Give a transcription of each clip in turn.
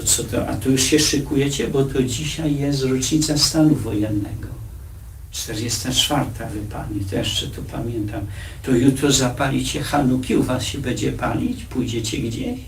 To co to, a to już się szykujecie, bo to dzisiaj jest rocznica stanu wojennego. 44, wie pani, to jeszcze to pamiętam. To jutro zapalicie Hanuki, u was się będzie palić? Pójdziecie gdzieś?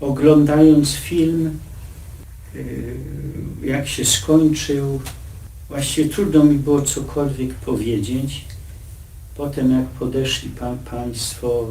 Oglądając film, yy, jak się skończył, właściwie trudno mi było cokolwiek powiedzieć. Potem jak podeszli pan, państwo,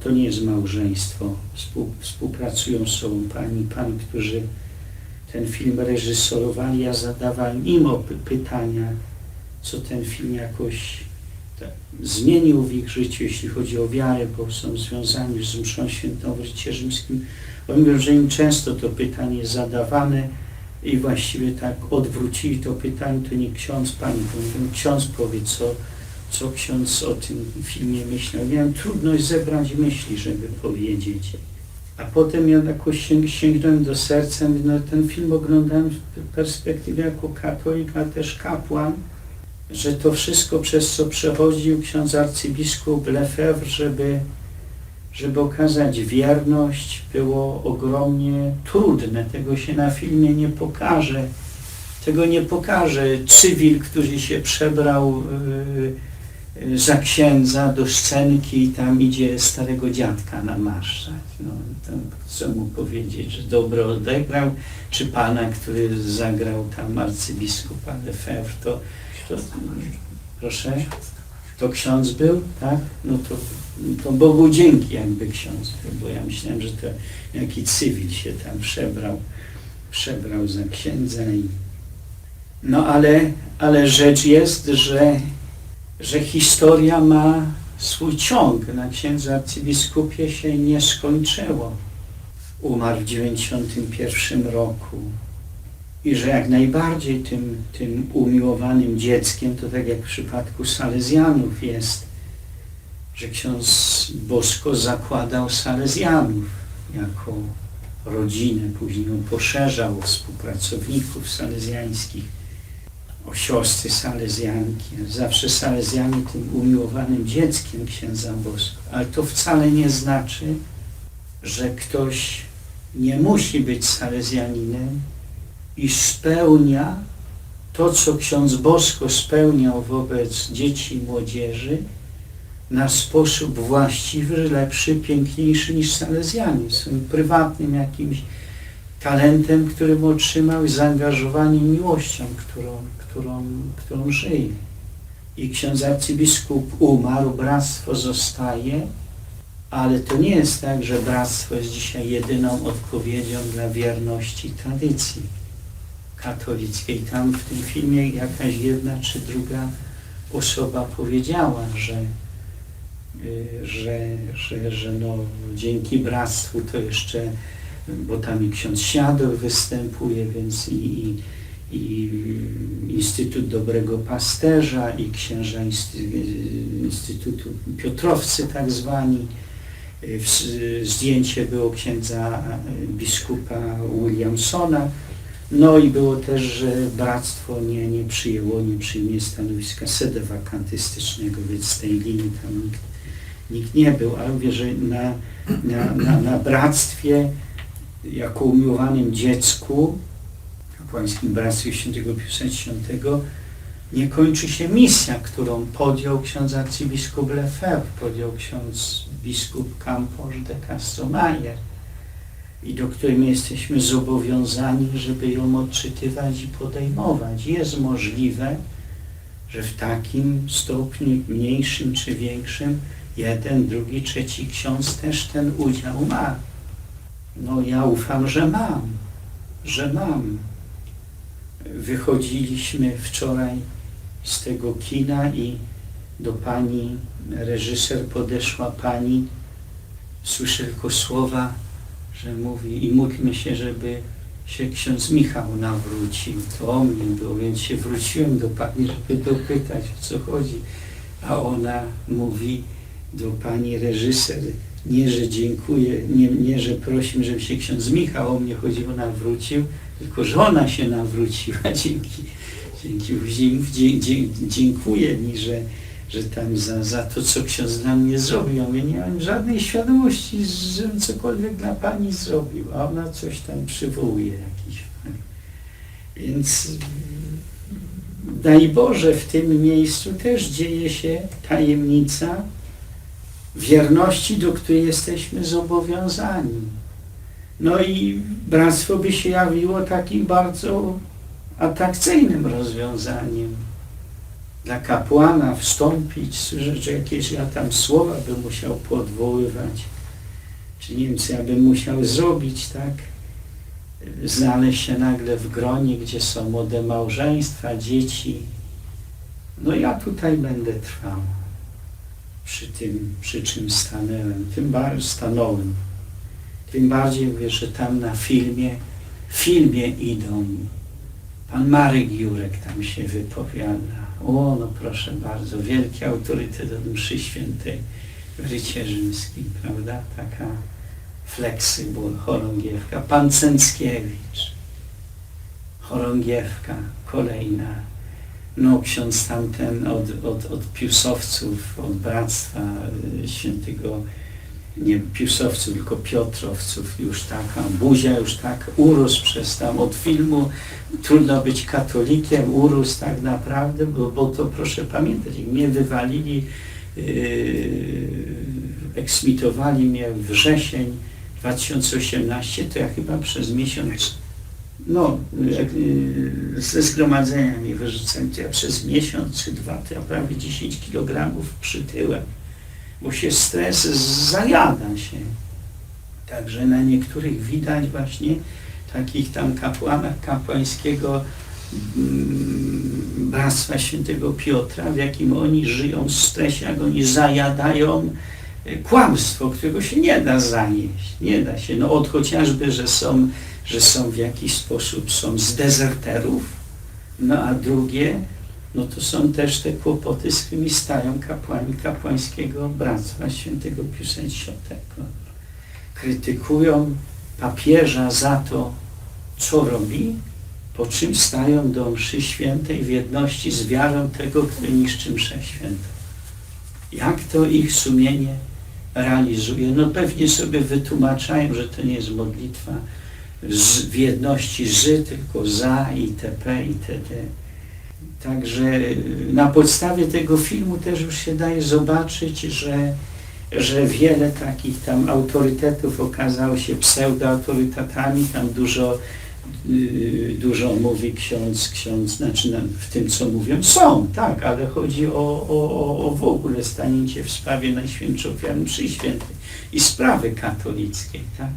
to nie jest małżeństwo, współ, współpracują z sobą pani, pan, którzy ten film reżyserowali, ja zadawałem im pytania, co ten film jakoś tak zmienił w ich życiu, jeśli chodzi o wiarę, bo są związani z mszą świętą w rzymskim. Mówią, że im często to pytanie zadawane i właściwie tak odwrócili to pytanie, to nie ksiądz, pani, to ksiądz powie, co, co ksiądz o tym filmie myślał. Miałem trudność zebrać myśli, żeby powiedzieć. A potem ja jakoś sięg, sięgnąłem do serca, no ten film oglądałem w perspektywie jako katolik, a też kapłan, że to wszystko, przez co przechodził ksiądz arcybiskup Lefebvre, żeby, żeby okazać wierność, było ogromnie trudne. Tego się na filmie nie pokaże. Tego nie pokaże cywil, który się przebrał yy, za księdza do scenki i tam idzie starego dziadka namaszczać. No, to co mu powiedzieć, że dobro odegrał, czy pana, który zagrał tam arcybiskupa Lefebvre, to to, proszę? To ksiądz był, tak? No to, to Bogu dzięki jakby ksiądz był, bo ja myślałem, że to jaki cywil się tam przebrał, przebrał za księdza i... No ale, ale rzecz jest, że, że historia ma swój ciąg. Na księdzu arcybiskupie się nie skończyło. Umarł w 91 roku i że jak najbardziej tym, tym umiłowanym dzieckiem, to tak jak w przypadku Salezjanów jest, że ksiądz Bosko zakładał Salezjanów jako rodzinę, później ją poszerzał współpracowników salezjańskich, o siostry salezjanki. Zawsze Salezjanie tym umiłowanym dzieckiem księdza Bosko. Ale to wcale nie znaczy, że ktoś nie musi być salezjaninem, i spełnia to, co ksiądz Bosko spełniał wobec dzieci i młodzieży na sposób właściwy, lepszy, piękniejszy niż Salezjanie. Swoim prywatnym jakimś talentem, którym otrzymał i zaangażowaniem, miłością, którą, którą, którą żyje. I ksiądz arcybiskup umarł, bractwo zostaje, ale to nie jest tak, że bractwo jest dzisiaj jedyną odpowiedzią dla wierności tradycji katolickiej. Tam w tym filmie jakaś jedna czy druga osoba powiedziała, że, y, że, że, że no, dzięki bractwu to jeszcze, bo tam i ksiądz Siador występuje, więc i, i, i Instytut Dobrego Pasterza i księża Instytutu Piotrowcy tak zwani. Zdjęcie było księdza biskupa Williamsona, no i było też, że bractwo nie, nie przyjęło, nie przyjmie stanowiska sedewakantystycznego, więc z tej linii tam nikt, nikt nie był, ale mówię, że na, na, na, na bractwie jako umiłowanym dziecku, kapłańskim bractwie świętego Piusa X, nie kończy się misja, którą podjął ksiądz arcybiskup Lefebvre, podjął ksiądz biskup Campos de Castromajer i do której my jesteśmy zobowiązani, żeby ją odczytywać i podejmować. Jest możliwe, że w takim stopniu mniejszym czy większym jeden, drugi, trzeci ksiądz też ten udział ma. No ja ufam, że mam, że mam. Wychodziliśmy wczoraj z tego kina i do pani reżyser podeszła pani, słyszę tylko słowa że mówi i módlmy się, żeby się ksiądz Michał nawrócił. To o mnie było, więc się wróciłem do pani, żeby dopytać, o co chodzi. A ona mówi do pani reżyser, nie, że dziękuję, nie, nie, że prosimy, żeby się ksiądz Michał o mnie chodziło, nawrócił, tylko że ona się nawróciła. Dzięki, dzięki, dziękuję mi, że, że tam za, za to, co ksiądz dla mnie zrobił. Ja mówię, nie mam żadnej świadomości, żebym cokolwiek dla pani zrobił, a ona coś tam przywołuje jakiś. Więc daj Boże, w tym miejscu też dzieje się tajemnica wierności, do której jesteśmy zobowiązani. No i bractwo by się jawiło takim bardzo atrakcyjnym rozwiązaniem. Dla kapłana wstąpić, że jakieś ja tam słowa bym musiał podwoływać, czy nie wiem, co ja bym musiał zrobić, tak? Znaleźć się nagle w gronie, gdzie są młode małżeństwa, dzieci. No ja tutaj będę trwał przy tym, przy czym stanąłem, tym bardziej stanąłem. Tym bardziej mówię, że tam na filmie, filmie idą. Pan Marek Jurek tam się wypowiada. O, no proszę bardzo, wielki autorytet od mszy świętej w Rycie Rzymskim, prawda? Taka fleksybul, chorągiewka. Pan Cęckiewicz, chorągiewka, kolejna. No ksiądz tamten od, od, od piusowców, od Bractwa y, Świętego nie piusowców, tylko piotrowców, już taka buzia, już tak urósł przez tam od filmu, trudno być katolikiem, urósł tak naprawdę, bo, bo to proszę pamiętać, mnie wywalili, yy, eksmitowali mnie wrzesień 2018, to ja chyba przez miesiąc, no, yy, ze zgromadzenia mnie wyrzucałem, to ja przez miesiąc czy dwa, to ja prawie 10 kg przytyłem bo się stres zajada się. Także na niektórych widać właśnie takich tam kapłanach kapłańskiego mm, Bractwa Świętego Piotra, w jakim oni żyją w stresie, jak oni zajadają e, kłamstwo, którego się nie da zanieść. Nie da się. No od chociażby, że są, że są w jakiś sposób są z dezerterów, no a drugie, no to są też te kłopoty, z którymi stają kapłani kapłańskiego Bractwa Świętego X. Krytykują papieża za to, co robi, po czym stają do mszy świętej w jedności z wiarą tego, który niszczy mszę świętą. Jak to ich sumienie realizuje? No pewnie sobie wytłumaczają, że to nie jest modlitwa w jedności z, tylko za itp. itd. Także na podstawie tego filmu też już się daje zobaczyć, że, że wiele takich tam autorytetów okazało się pseudoautorytetami, tam dużo, yy, dużo mówi ksiądz, ksiądz, znaczy na, w tym co mówią, są, tak, ale chodzi o, o, o, w ogóle stanięcie w sprawie Najświętszej Ofiary Mszy Świętej i sprawy katolickiej, tak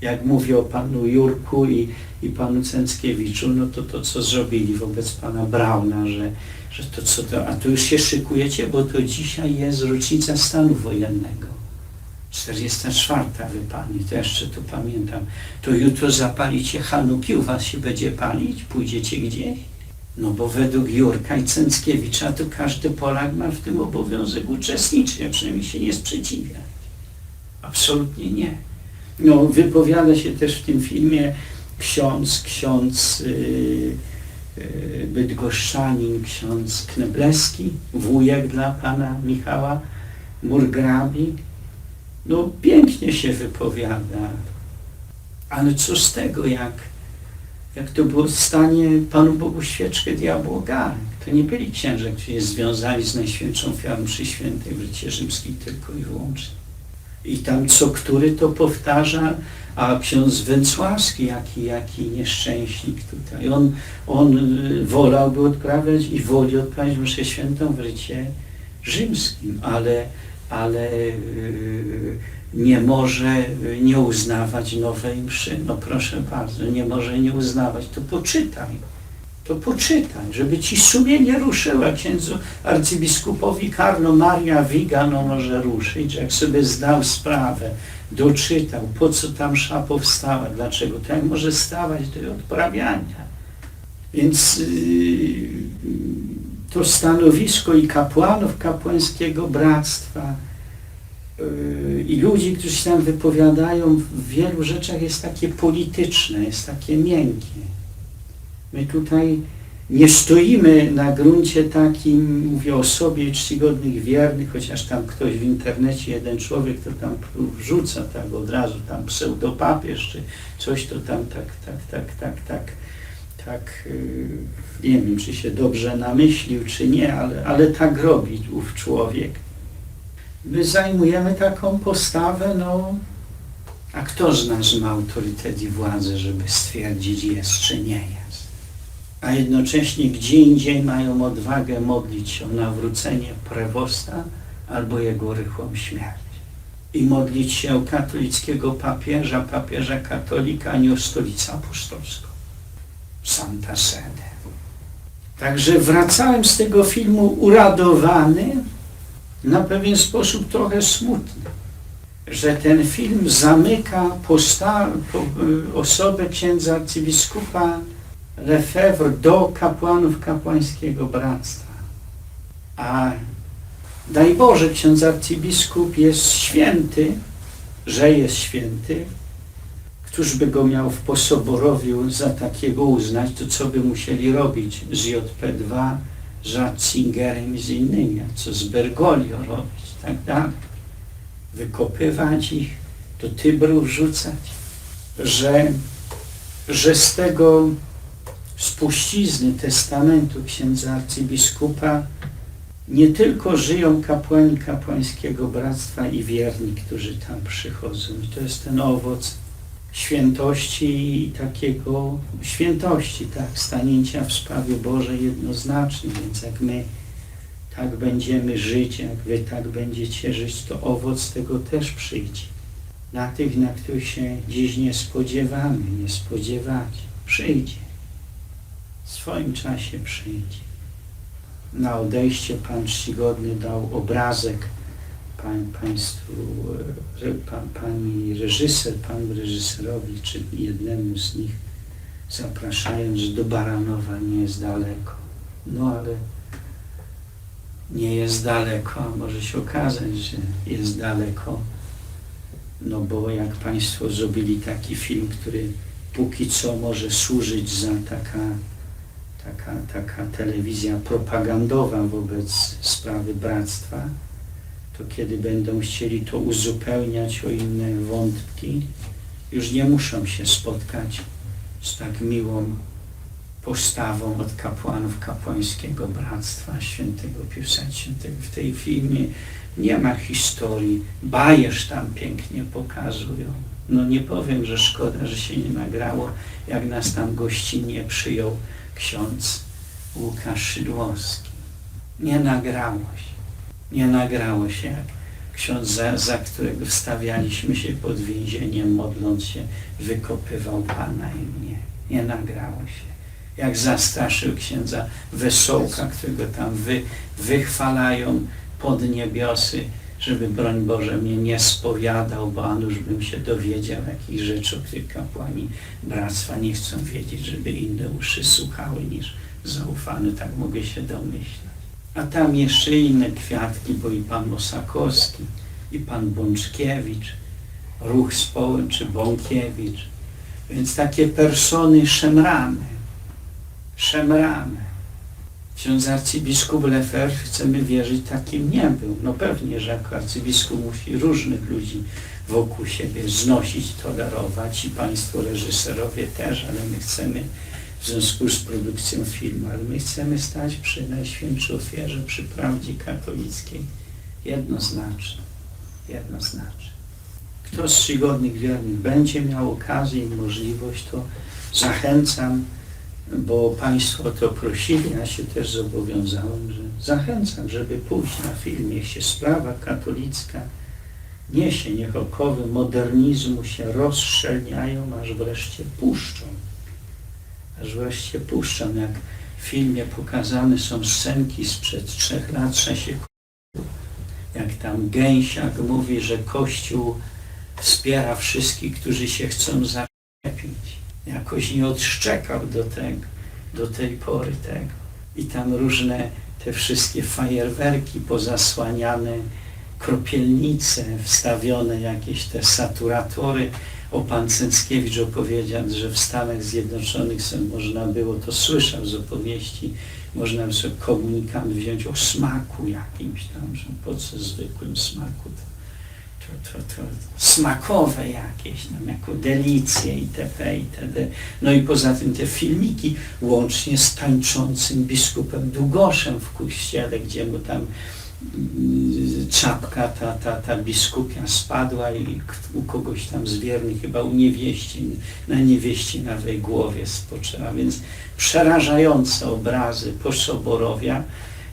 jak mówię o panu Jurku i, i panu Cęckiewiczu, no to to, co zrobili wobec pana Brauna, że, że to co to, a tu już się szykujecie, bo to dzisiaj jest rocznica stanu wojennego. 44 wypadnie, to jeszcze to pamiętam. To jutro zapalicie Hanuki, u was się będzie palić, pójdziecie gdzieś? No bo według Jurka i Cęckiewicza to każdy Polak ma w tym obowiązek uczestniczyć, a przynajmniej się nie sprzeciwia. Absolutnie nie. No, wypowiada się też w tym filmie ksiądz, ksiądz yy, bydgoszczanin, ksiądz Knebleski, wujek dla pana Michała Murgrabi. No, pięknie się wypowiada. Ale co z tego, jak, jak to było stanie Panu Bogu świeczkę diabłu ogarek. To nie byli księże, którzy związali z Najświętszą Ofiarą przy Świętej w Rycie Rzymskim tylko i wyłącznie. I tam co który to powtarza, a ksiądz Węcławski, jaki, jaki nieszczęśnik tutaj. On, on y, wolałby odprawiać i woli odprawiać mszę świętą w rycie rzymskim, ale, ale yy, nie może nie uznawać nowej mszy. No proszę bardzo, nie może nie uznawać, to poczytaj to poczytaj, żeby ci sumienie ruszyło. Księdzu arcybiskupowi Karlo Maria Wiga no może ruszyć, jak sobie zdał sprawę, doczytał, po co tam msza powstała, dlaczego, to jak może stawać do odprawiania. Więc yy, to stanowisko i kapłanów kapłańskiego bractwa yy, i ludzi, którzy się tam wypowiadają w wielu rzeczach jest takie polityczne, jest takie miękkie. My tutaj nie stoimy na gruncie takim, mówię o sobie, czcigodnych, wiernych, chociaż tam ktoś w internecie, jeden człowiek to tam wrzuca tak od razu, tam pseudopapież czy coś, to tam tak, tak, tak, tak, tak, tak, yy, nie wiem, czy się dobrze namyślił, czy nie, ale, ale tak robi ów człowiek. My zajmujemy taką postawę, no, a kto z nas ma autorytet i władzę, żeby stwierdzić jest, czy nie jest? A jednocześnie gdzie indziej mają odwagę modlić się o nawrócenie prewosta albo jego rychłą śmierć. I modlić się o katolickiego papieża, papieża katolika, a nie o stolicę apostolską. Santa Sede. Także wracałem z tego filmu uradowany, na pewien sposób trochę smutny, że ten film zamyka posta- po, y, osobę księdza arcybiskupa Lefebvre do kapłanów kapłańskiego bractwa. A daj Boże, ksiądz arcybiskup jest święty, że jest święty. Któż by go miał w Posoborowiu za takiego uznać, to co by musieli robić z JP2, z Ratzingerem i z innymi, a co z Bergoglio robić, tak dalej. Wykopywać ich, do Tybru wrzucać, że, że z tego spuścizny testamentu księdza arcybiskupa nie tylko żyją kapłani kapłańskiego bractwa i wierni, którzy tam przychodzą. I to jest ten owoc świętości i takiego świętości, tak, stanięcia w sprawie Bożej jednoznacznie. Więc jak my tak będziemy żyć, jak wy tak będziecie żyć, to owoc tego też przyjdzie. Na tych, na których się dziś nie spodziewamy, nie spodziewacie, przyjdzie w swoim czasie przyjdzie. Na odejście Pan czcigodny dał obrazek pań, Państwu, e, pan, Pani reżyser, Panu reżyserowi, czy jednemu z nich, zapraszając że do Baranowa, nie jest daleko. No ale nie jest daleko, a może się okazać, że jest daleko, no bo jak Państwo zrobili taki film, który póki co może służyć za taka taka, taka telewizja propagandowa wobec sprawy bractwa, to kiedy będą chcieli to uzupełniać o inne wątki, już nie muszą się spotkać z tak miłą postawą od kapłanów kapłańskiego bractwa świętego Piusa Świętego. W tej filmie nie ma historii, bajesz tam pięknie pokazują. No nie powiem, że szkoda, że się nie nagrało, jak nas tam gościnnie przyjął ksiądz Łukasz Szydłowski. Nie nagrało się. Nie nagrało się, jak ksiądz, za, za którego wstawialiśmy się pod więzieniem, modląc się, wykopywał Pana i mnie. Nie nagrało się. Jak zastraszył księdza Wesołka, którego tam wy, wychwalają pod niebiosy, żeby broń Boże mnie nie spowiadał, bo a nuż bym się dowiedział jakich rzeczy, o których kapłani bractwa nie chcą wiedzieć, żeby inne uszy słuchały niż zaufane, tak mogę się domyślać. A tam jeszcze inne kwiatki, bo i pan Osakowski, i pan Bączkiewicz, Ruch Społeczny, Bąkiewicz. Więc takie persony szemrane, szemrane. Ksiądz arcybiskup Lefebvre, chcemy wierzyć, takim nie był. No pewnie, że jako arcybiskup musi różnych ludzi wokół siebie znosić, tolerować i państwo reżyserowie też, ale my chcemy w związku z produkcją filmu, ale my chcemy stać przy Najświętszej ofierze, przy prawdzie katolickiej. Jednoznacznie. Jednoznacznie. Kto z czcigodnych wiernych będzie miał okazję i możliwość, to zachęcam bo Państwo to prosili, ja się też zobowiązałem, że zachęcam, żeby pójść na film. Niech się sprawa katolicka niesie, niech okowy modernizmu się rozszczelniają, aż wreszcie puszczą. Aż wreszcie puszczą. Jak w filmie pokazane są scenki sprzed trzech lat, czasie jak tam Gęsiak mówi, że Kościół wspiera wszystkich, którzy się chcą zaszczepić jakoś nie odszczekał do tego, do tej pory tego. I tam różne te wszystkie fajerwerki pozasłaniane, kropielnice wstawione, jakieś te saturatory, o pan Cęckiewicz opowiedział, że w Stanach Zjednoczonych można było, to słyszał z opowieści, można sobie komunikat wziąć o smaku jakimś tam, że po co zwykłym smaku, to, to, to, smakowe jakieś, tam jako delicje itp. itd. No i poza tym te filmiki, łącznie z tańczącym biskupem Długoszem w kościele, gdzie mu tam mm, czapka ta, ta, ta biskupia spadła i u kogoś tam z chyba u niewieści, na niewieścinawej głowie spoczęła, więc przerażające obrazy posoborowia,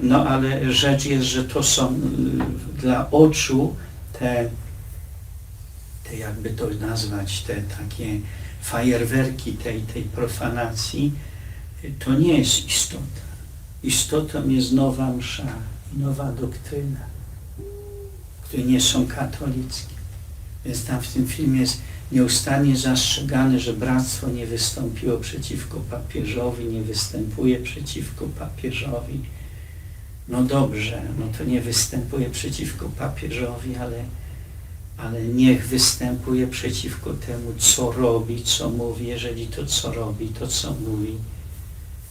no ale rzecz jest, że to są y, dla oczu te, te jakby to nazwać, te takie fajerwerki tej, tej profanacji, to nie jest istota. Istotą jest nowa msza i nowa doktryna, które nie są katolickie. Więc tam w tym filmie jest nieustannie zastrzegane, że bractwo nie wystąpiło przeciwko papieżowi, nie występuje przeciwko papieżowi. No dobrze, no to nie występuje przeciwko papieżowi, ale, ale niech występuje przeciwko temu, co robi, co mówi, jeżeli to, co robi, to, co mówi,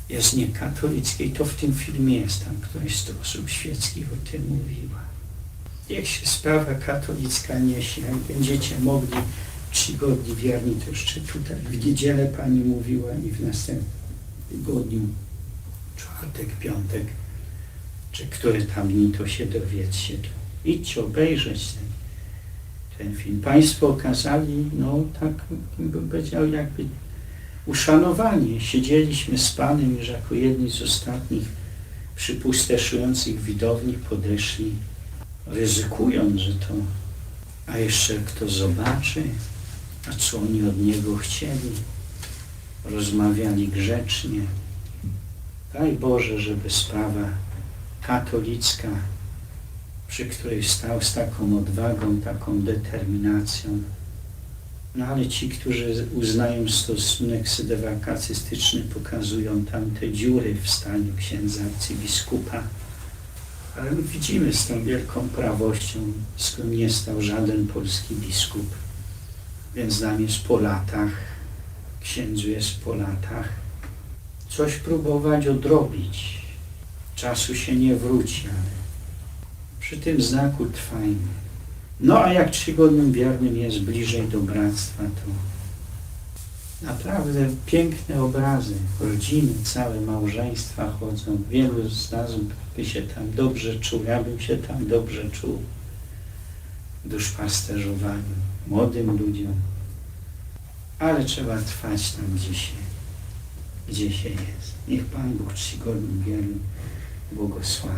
jest niekatolickie. I to w tym filmie jest, tam któraś z osób świeckich o tym mówiła. Niech się sprawa katolicka niesie, jak będziecie mogli czcigodni, wierni, to jeszcze tutaj w niedzielę Pani mówiła i w następnym tygodniu, czwartek, piątek, czy które tam dni, to się dowiedzcie. Idźcie obejrzeć ten, ten film. Państwo okazali, no tak bym powiedział, jakby uszanowanie. Siedzieliśmy z Panem już jako jedni z ostatnich przy widowni podeszli, ryzykując, że to, a jeszcze kto zobaczy, a co oni od Niego chcieli. Rozmawiali grzecznie. Daj Boże, żeby sprawa katolicka, przy której stał z taką odwagą, taką determinacją. No ale ci, którzy uznają stosunek sydewakacystyczny, pokazują tam te dziury w staniu księdza arcybiskupa. Ale my widzimy z tą wielką prawością, z którą nie stał żaden polski biskup. Więc nam jest po latach, księdzu jest po latach, coś próbować odrobić. Czasu się nie wróci, ale przy tym znaku trwajmy. No a jak czcigodnym wiernym jest bliżej do bractwa, to naprawdę piękne obrazy. Rodziny, całe małżeństwa chodzą. Wielu z nas by się tam dobrze czuł. Ja bym się tam dobrze czuł w duszpasterzowaniu młodym ludziom. Ale trzeba trwać tam, gdzie się, gdzie się jest. Niech Pan Bóg czcigodnym wiernym 不够酸。